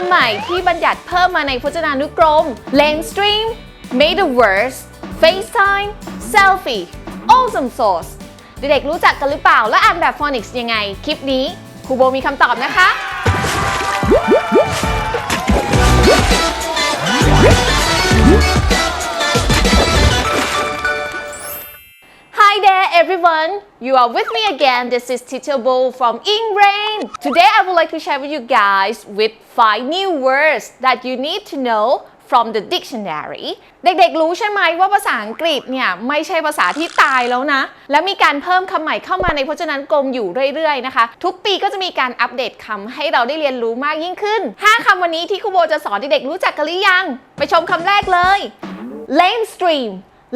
ำใหม่ที่บัญญัติเพิ่มมาในพจนานุกรม Landstream, Metaverse FaceTime Selfie Awesome Sauce เด็กๆรู้จักกันหรือเปล่า และอ่านแบบ Phonics ยังไง คลิปนี้ครูโบมีคำตอบนะคะ You are with me again. This is Teacher Bo from Inrain. Today I would like to share with you guys with five new words that you need to know from the dictionary เด็กๆ รู้ใช่ไหมว่าภาษาอังกฤษเนี่ย ไม่ใช่ภาษาที่ตายแล้วนะ และมีการเพิ่มคำใหม่เข้ามาในพจนานุกรมอยู่เรื่อยๆนะคะ ทุกปีก็จะมีการอัปเดตคำให้เราได้เรียนรู้มากยิ่งขึ้น 5คำวันนี้ที่ครูโบจะสอนเด็กๆรู้จักกันหรือยัง ไปชมคำแรกเลย lamestream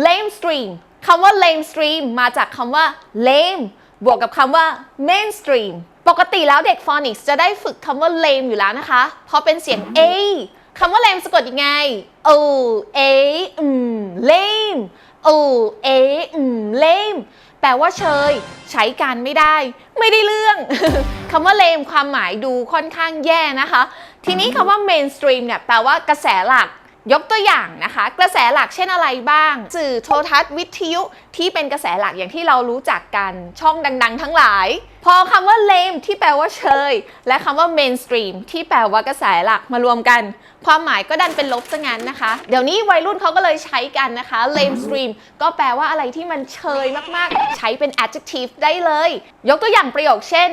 lamestream คำว่า lamestream มาจากคำว่า lame บวกกับคำว่า mainstream ปกติแล้วเด็ก phonics จะได้ฝึกคำว่า lame อยู่แล้วนะคะ เพราะเป็นเสียง a คำว่า lame สะกดยังไง o a อืม lame o a อืม lame แปลว่าเชย ใช้การไม่ได้ ไม่ได้เรื่อง คำว่า lame ความหมายดูค่อนข้างแย่นะคะ ทีนี้คำว่า mainstream เนี่ยแปลว่ากระแสหลัก ยกตัวอย่างนะคะ กระแสหลักเช่นอะไรบ้าง สื่อโทรทัศน์วิทยุที่เป็นกระแสหลักอย่างที่เรารู้จักกันช่องดัง ๆ ทั้งหลาย พอคำว่า lame ที่แปลว่าเชย และคำว่า mainstream ที่แปลว่ากระแสหลักมารวมกัน ความหมายก็ดันเป็นลบซะงั้นนะคะ เดี๋ยวนี้วัยรุ่นเขาก็เลยใช้กันนะคะ lamestream ก็แปลว่าอะไรที่มันเชยมากๆ ใช้เป็น adjective ได้เลย ยกตัวอย่างประโยคเช่น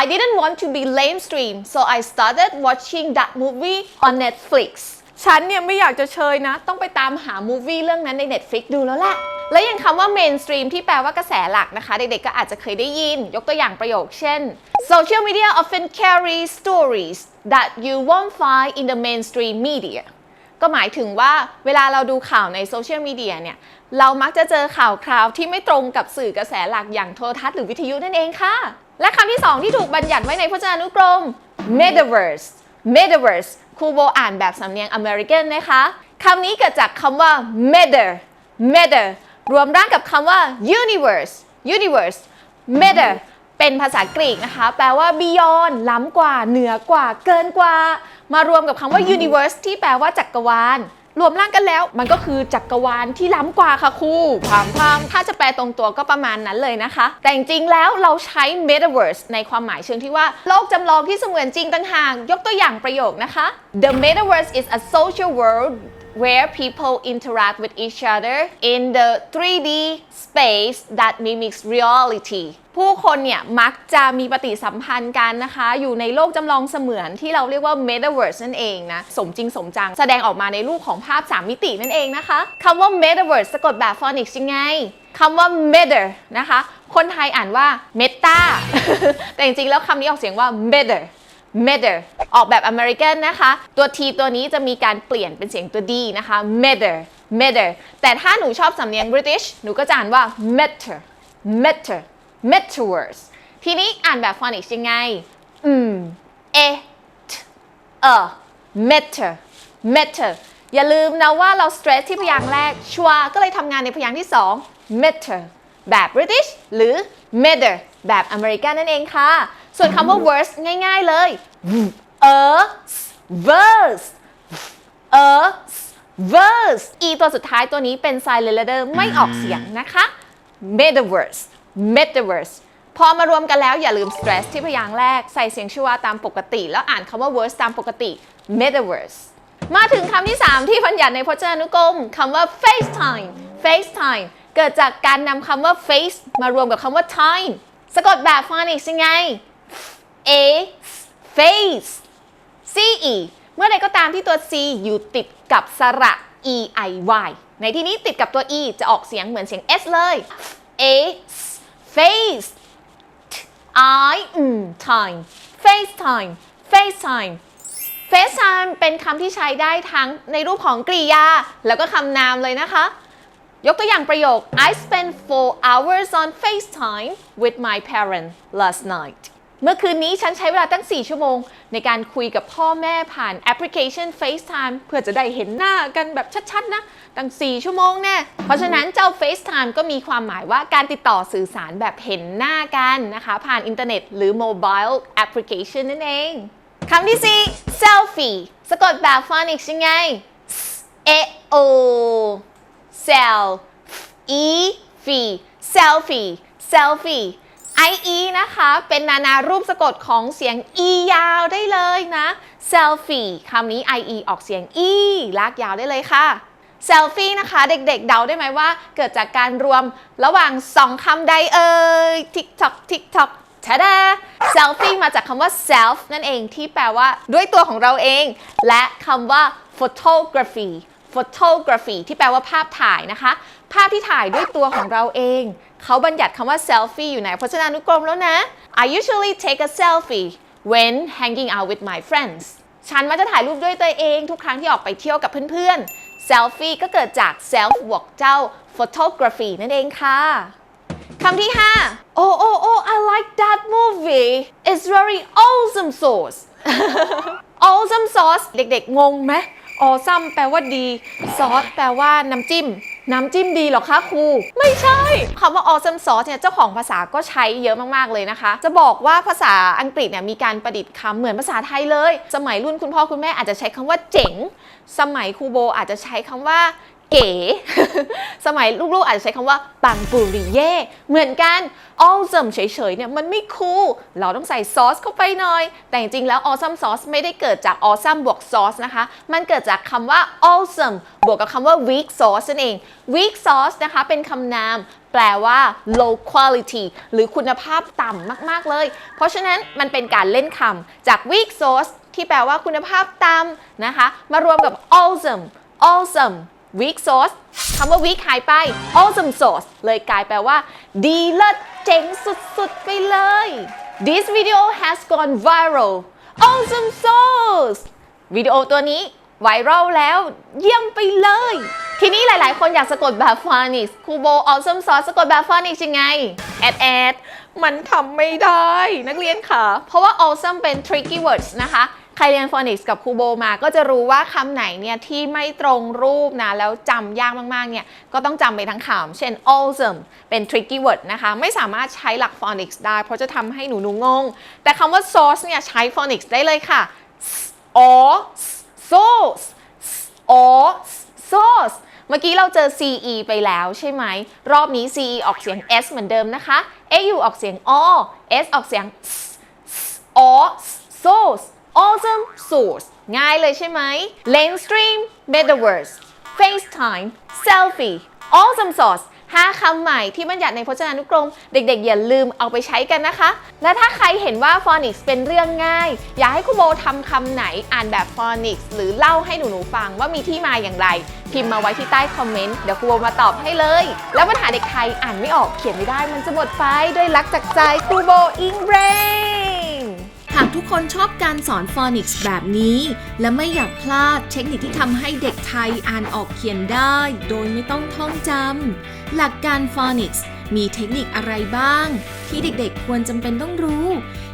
I didn't want to be lamestream so I started watching that movie on Netflix ฉันเนี่ยไม่อยากจะเชยนะ ต้องไปตามหามูวี่เรื่องนั้นใน Netflix ดูแล้วแหละและอย่างคำว่า mainstream ที่แปลว่ากระแสหลักนะคะ เด็กๆ ก็อาจจะเคยได้ยิน ยกตัวอย่างประโยคเช่น social media often carry stories that you won't find in the mainstream media ก็หมายถึงว่าเวลาเราดูข่าวในโซเชียลมีเดียเนี่ย เรามักจะเจอข่าวคราวที่ไม่ตรงกับสื่อกระแสหลักอย่างโทรทัศน์หรือวิทยุนั่นเองค่ะ และคำที่สองที่ถูกบัญญัติไว้ในพจนานุกรม metaverse metaverse ครูโบอ่านแบบสำเนียงอเมริกันนะคะคำนี้เกิดจากคำว่า meta meta รวมร่างกับคำว่า universe universe meta เป็นภาษากรีกนะคะ แปลว่า beyond ล้ำกว่า เหนือกว่า เกินกว่า มารวมกับคำว่า universe ที่แปลว่าจักรวาล รวมร่างกันแล้ว มันก็คือจักรวาลที่ล้ำกว่าค่ะครูความความถ้าจะแปลตรงตัวก็ประมาณนั้นเลยนะคะ แต่จริงๆแล้วเราใช้ metaverse ในความหมายเชิงที่ว่า โลกจำลองที่เสมือนจริงต่างหาก ยกตัวอย่างประโยคนะคะ The metaverse is a social world where people interact with each other in the 3D space that mimics reality ผู้คนเนี่ยมักจะมีปฏิสัมพันธ์กันนะคะ อยู่ในโลกจำลองเสมือนที่เราเรียกว่า metaverse นั่นเองนะ สมจริงสมจัง แสดงออกมาในรูปของภาพ 3 มิตินั่นเองนะคะคำว่า metaverse สะกดแบบ phonics ยังไงคำว่า meta นะคะ คนไทยอ่านว่า meta แต่จริงๆแล้วคำนี้ออกเสียงว่า meta meta ออกแบบอเมริกันนะคะ ตัว t ตัวนี้จะมีการเปลี่ยนเป็นเสียงตัว d นะคะ meta meta แต่ถ้าหนูชอบสำเนียง British หนูก็จะอ่านว่า meta meta metaverse ทีนี้อ่านแบบ phonics ยังไง อืม เอ t เอ meta meta อย่าลืมนะว่าเรา stress ที่พยางค์แรก ชัวก็เลยทำงานในพยางค์ที่ 2 meta แบบ British หรือ meta แบบอเมริกันนั่นเองค่ะ ส่วนคำว่า verse ง่าย ๆเลย เออ verse เออ verse e ตัวสุดท้ายตัวนี้เป็น silent letter ไม่ออกเสียงนะคะ metaverse metaverse พอมารวมกันแล้วอย่าลืม stress ที่พยางค์แรกใส่เสียงชัวตามปกติ แล้วอ่านคำว่า verse ตามปกติ metaverse มาถึงคำที่ 3 ที่บัญญัติในพจนานุกรมคำว่า FaceTime FaceTime เกิดจากการนำคำว่า face มารวมกับคำว่า time สะกดแบบ phonics ยังไง a face c e เมื่อใดก็ตามที่ตัว c อยู่ติดกับสระ e i y ในที่นี้ติดกับตัว e จะออกเสียงเหมือนเสียง s เลย a face I time FaceTime FaceTime FaceTime เป็นคำที่ใช้ได้ทั้งในรูปของกริยา แล้วก็คำนามเลยนะคะ ยกตัวอย่างประโยค I spent four hours on FaceTime with my parents last night เมื่อคืนนี้ฉันใช้เวลาตั้ง 4 ชั่วโมง ในการคุยกับพ่อแม่ผ่านแอปพลิเคชัน FaceTime เพื่อจะได้เห็นหน้ากันแบบชัดๆ นะ ตั้ง 4 ชั่วโมงแน่เพราะฉะนั้นเจ้า FaceTime ก็มีความหมายว่าการติดต่อสื่อสารแบบเห็นหน้ากันนะคะ ผ่านอินเทอร์เน็ตหรือ mobile application นั่นเองคำที่สี่ selfie สะกดแบบฟอนิกส์ยังไง เอโอ sel e f e selfie selfie ie นะคะ เป็นนานารูปสะกดของเสียง e ยาวได้เลยนะ selfie คำนี้ ie ออกเสียง e ลากยาวได้เลยค่ะ selfie นะคะ เด็กๆ เดาได้ไหมว่า เกิดจากการรวมระหว่างสองคำใดเอ่ย tiktok tiktok ทะดา selfie มาจากคำว่า self นั่นเองที่แปลว่าด้วยตัวของเราเอง และคำว่า photography photography ที่แปลว่าภาพถ่ายนะคะ ภาพที่ถ่ายด้วยตัวของเราเอง เขาบัญญัติคำว่า selfie อยู่ในพจนานุกรมแล้วนะ I usually take a selfie when hanging out with my friends ฉันมักจะถ่ายรูปด้วยตัวเองทุกครั้งที่ออกไปเที่ยวกับเพื่อนๆ selfie ก็เกิดจาก self บวกเจ้า photography นั่นเองค่ะคำที่ 5 Oh oh oh I like that movie it's very awesome sauce awesome sauce เด็กๆ งงไหม ออซัมแปลว่าดี ซอสแปลว่าน้ำจิ้ม น้ำจิ้มดีหรอคะครู ไม่ใช่คำว่า awesome sauce เนี่ยเจ้าของภาษาก็ใช้เยอะมากๆเลยนะคะ จะบอกว่าภาษาอังกฤษเนี่ยมีการประดิษฐ์คำเหมือนภาษาไทยเลย สมัยรุ่นคุณพ่อคุณแม่อาจจะใช้คำว่าเจ๋ง สมัยครูโบอาจจะใช้คำว่า เก๋ สมัยลูกๆอาจจะใช้คำว่าปังปุริเย่ เหมือนกัน awesome เฉยๆเนี่ยมันไม่คูล เราต้องใส่ซอสเข้าไปหน่อย แต่จริงๆแล้ว awesome sauce ไม่ได้เกิดจาก awesome บวก sauce นะคะ มันเกิดจากคำว่า awesome บวกกับคำว่า weak sauce นั่นเอง weak sauce นะคะเป็นคำนามแปลว่า low quality หรือคุณภาพต่ำมากๆเลย เพราะฉะนั้นมันเป็นการเล่นคำจาก weak sauce ที่แปลว่าคุณภาพต่ำนะคะ มารวมกับ awesome awesome weak sauce คำว่า weak หายไป awesome sauce เลยกลายแปลว่า ดีเลิศเจ๋งสุดๆ ไปเลย This video has gone viral awesome sauce วิดีโอตัวนี้ไวรัลแล้ว เยี่ยมไปเลย ทีนี้หลายๆ คนอยากสะกดแบบ phonics ครูโบ awesome sauce สะกดแบบ phonics ยังไง แอดแอดมันทำไม่ได้ นักเรียนค่ะ เพราะว่า awesome เป็น tricky words นะคะ ใครเรียน phonics กับครูโบมาก็จะรู้ว่าคำไหนเนี่ยที่ไม่ตรงรูปนะแล้วจำยากมากๆเนี่ยก็ต้องจำไปทั้งคำเช่น awesome เป็น tricky word นะคะ ไม่สามารถใช้หลัก phonics ได้ เพราะจะทำให้หนูหนูงง แต่คำว่า sauce เนี่ยใช้ phonics ได้เลยค่ะ or sauce or sauce เมื่อกี้เราเจอ ce ไปแล้วใช่ไหม รอบนี้ ce ออกเสียง s เหมือนเดิมนะคะ au ออกเสียง o s ออกเสียง s or sauce awesome sauce ง่ายเลยใช่ไหม lane stream metaverse FaceTime selfie awesome sauce 5คำใหม่ที่บัญญัติในพจนานุกรม เด็กๆ อย่าลืมเอาไปใช้กันนะคะ และถ้าใครเห็นว่า phonics เป็นเรื่องง่าย อยากให้ครูโบทำคำไหนอ่านแบบ phonics หรือเล่าให้หนูๆฟังว่ามีที่มาอย่างไร พิมพ์มาไว้ที่ใต้คอมเมนต์ เดี๋ยวครูโบมาตอบให้เลย แล้วปัญหาเด็กไทยอ่านไม่ออกเขียนไม่ได้มันจะหมดไปด้วยรักจากใจครูโบอิงเรน หากทุกคนชอบการสอนฟอนิกส์แบบนี้ และไม่อยากพลาดเทคนิคที่ทำให้เด็กไทยอ่านออกเขียนได้ โดยไม่ต้องท่องจำหลักการฟอนิกส์มีเทคนิคอะไรบ้าง ที่เด็กๆควรจำเป็นต้องรู้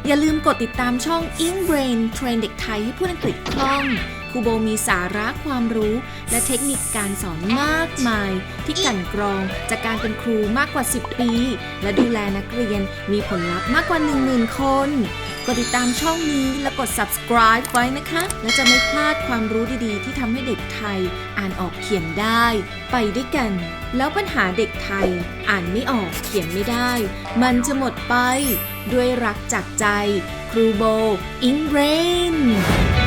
อย่าลืมกดติดตามช่อง In Brain เทรนเด็กไทยให้พูดอังกฤษคล่องครูโบมีสาระความรู้ และเทคนิคการสอนมากมาย ที่กั่นกรองจากการเป็นครูมากกว่า 10 ปี และดูแลนักเรียนมีผลลัพธ์มากกว่า 10,000 คน ดติดตามช่องนี้และกด subscribe ไว้นะคะ และจะไม่พลาดความรู้ดีๆ ที่ทำให้เด็กไทยอ่านออกเขียนได้ ไปด้วยกัน แล้วปัญหาเด็กไทยอ่านไม่ออกเขียนไม่ได้ มันจะหมดไป ด้วยรักจากใจ ครูโบ อิงเรน